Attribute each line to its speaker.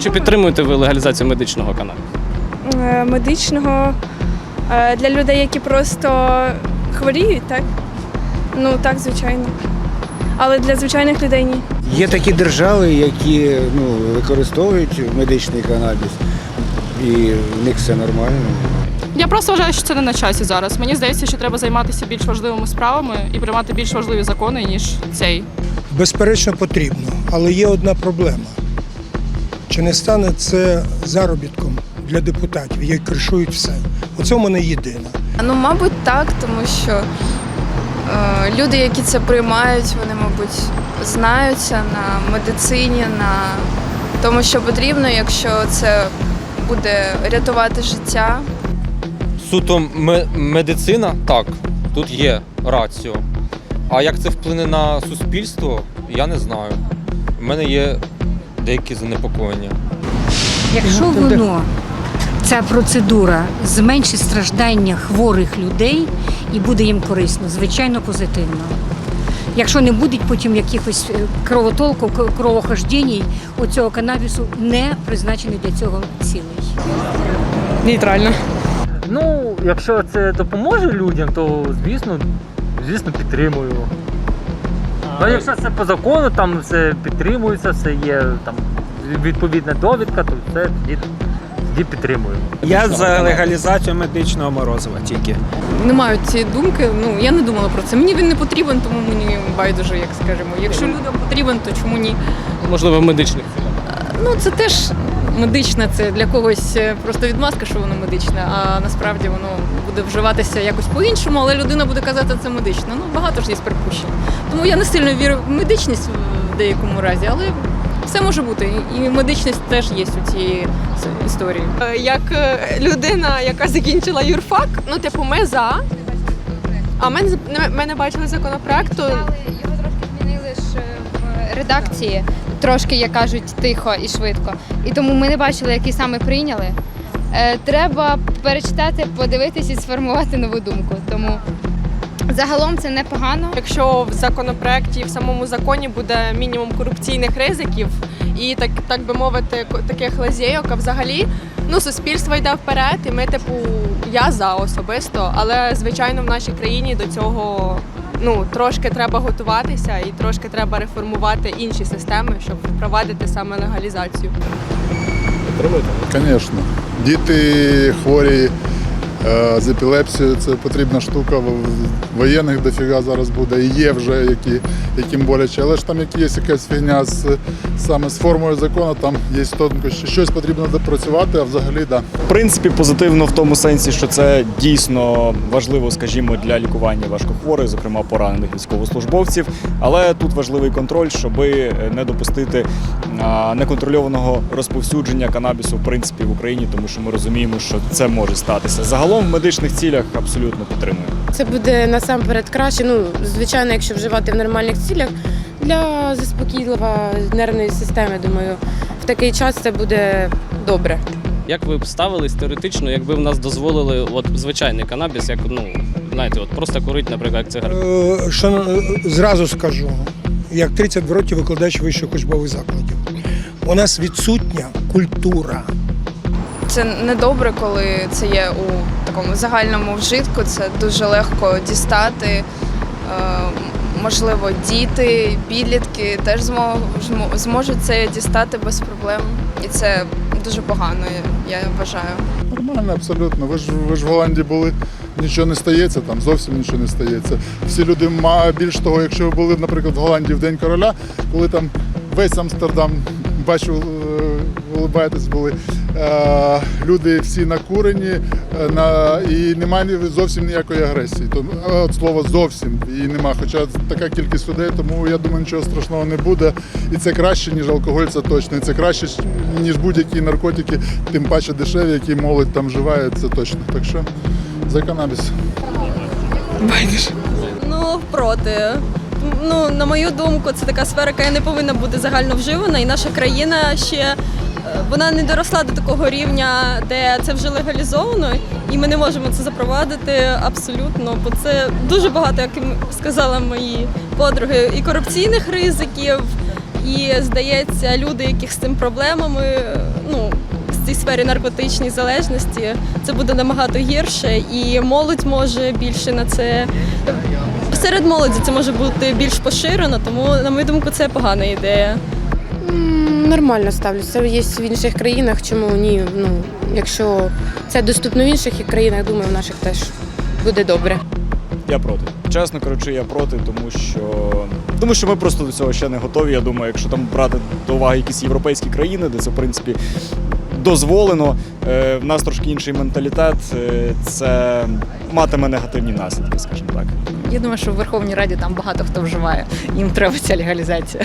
Speaker 1: Чи підтримуєте ви легалізацію медичного каналу?
Speaker 2: Е, медичного е, для людей, які просто хворіють, так? Ну так, звичайно. Але для звичайних людей ні.
Speaker 3: Є такі держави, які ну, використовують медичний канабіс, і в них все нормально.
Speaker 4: Я просто вважаю, що це не на часі зараз. Мені здається, що треба займатися більш важливими справами і приймати більш важливі закони, ніж цей.
Speaker 5: Безперечно, потрібно, але є одна проблема. Чи не стане це заробітком для депутатів, які кришують все? Оце в мене єдине.
Speaker 6: Ну, мабуть, так, тому що е, люди, які це приймають, вони, мабуть, знаються на медицині, на тому, що потрібно, якщо це буде рятувати життя.
Speaker 7: Суто ме- медицина, так, тут є раціо. А як це вплине на суспільство, я не знаю. У мене є деякі занепокоєння.
Speaker 8: Якщо воно, ця процедура зменшить страждання хворих людей і буде їм корисно, звичайно, позитивно. Якщо не буде потім якихось е, кровотолку, к- кровохождень, оцього канабісу не призначений для цього цілий.
Speaker 9: Нейтрально.
Speaker 10: Ну, якщо це допоможе людям, то звісно, звісно, підтримую. Ну, якщо це по закону, там все підтримується, все є там відповідна довідка, то це тоді, тоді підтримую.
Speaker 11: Я за легалізацію медичного морозива тільки.
Speaker 9: Не маю цієї думки. Ну я не думала про це. Мені він не потрібен, тому мені байдуже, як скажемо. Якщо людям потрібен, то чому ні?
Speaker 1: Можливо, в медичних цілях.
Speaker 9: Ну це теж медичне, це для когось е, просто відмазка, що воно медичне, а насправді воно буде вживатися якось по-іншому, але людина буде казати, це медичне. Ну багато ж є припущень. Тому я не сильно вірю в медичність в деякому разі, але все може бути. І медичність теж є у цієї історії.
Speaker 4: Як е, людина, яка закінчила юрфак, ну типу, ми за. А ми, не- ми не бачили законопроекту.
Speaker 12: Його трошки змінили ж в редакції, трошки, як кажуть, тихо і швидко. І тому ми не бачили, який саме прийняли. Е, Треба перечитати, подивитись і сформувати нову думку. Тому загалом це непогано.
Speaker 4: Якщо в законопроекті в самому законі буде мінімум корупційних ризиків і так, так би мовити, таких лазєйок, а взагалі ну суспільство йде вперед, і ми, типу, я за особисто, але звичайно в нашій країні до цього ну трошки треба готуватися і трошки треба реформувати інші системи, щоб впровадити саме легалізацію.
Speaker 13: Звісно. Діти хворі з епілепсією це потрібна штука. Воєнних дофіга зараз буде і є вже, які, яким боляче. Але ж там як є якась фігня з, саме з формою закону, там є тонкощі. Щось потрібно допрацювати, а взагалі. Да.
Speaker 11: В принципі, позитивно в тому сенсі, що це дійсно важливо, скажімо, для лікування важкохворих, зокрема поранених військовослужбовців. Але тут важливий контроль, щоб не допустити неконтрольованого розповсюдження канабісу в принципі в Україні, тому що ми розуміємо, що це може статися. Загалом в медичних цілях абсолютно підтримую.
Speaker 9: Це буде насамперед краще. Ну, звичайно, якщо вживати в нормальних цілях для заспокійлива нервної системи, думаю, в такий час це буде добре.
Speaker 1: Як ви б ставились теоретично, якби в нас дозволили от звичайний канабіс, як ну знаєте, от просто курить, наприклад, як цигарку?
Speaker 5: Е, шано- зразу скажу, як 32 років викладач вищих учбових закладів. У нас відсутня культура.
Speaker 6: Це недобре, коли це є у такому загальному вжитку. Це дуже легко дістати. Е, можливо, діти, підлітки теж змо- змо- зможуть це дістати без проблем. І це дуже погано, я вважаю.
Speaker 13: Нормально, абсолютно. Ви ж ви ж в Голландії були, нічого не стається, там зовсім нічого не стається. Всі люди більш того, якщо ви були, наприклад, в Голландії в День короля, коли там весь Амстердам бачу, е, улибаєтесь були. Е, люди всі накурені е, на, і немає ні- зовсім ніякої агресії. То, е, от слово зовсім і нема. Хоча така кількість людей, тому я думаю, нічого страшного не буде. І це краще, ніж алкоголь, це точно. І це краще, ніж будь-які наркотики, тим паче дешеві, які молодь там вживає, це точно. Так що за канабіс.
Speaker 9: Ну, проти. Ну, на мою думку, це така сфера, яка не повинна бути загально вживана, і наша країна ще е, вона не доросла до такого рівня, де це вже легалізовано, і ми не можемо це запровадити абсолютно, бо це дуже багато, як сказали мої подруги, і корупційних ризиків,
Speaker 14: і здається, люди, яких з цим проблемами, ну в цій сфері наркотичній залежності, це буде набагато гірше, і молодь може більше на це. Серед молоді це може бути більш поширено, тому, на мою думку, це погана ідея.
Speaker 15: Нормально ставлюся. Це є в інших країнах. Чому ні? Ну, якщо це доступно в інших країнах, думаю, в наших теж буде добре.
Speaker 11: Я проти. Чесно кажучи, я проти, тому що тому що ми просто до цього ще не готові. Я думаю, якщо там брати до уваги якісь європейські країни, де це в принципі дозволено. Е, в нас трошки інший менталітет. е, це матиме негативні наслідки, скажімо так.
Speaker 9: Я думаю, що в Верховній Раді там багато хто вживає. Їм треба ця легалізація.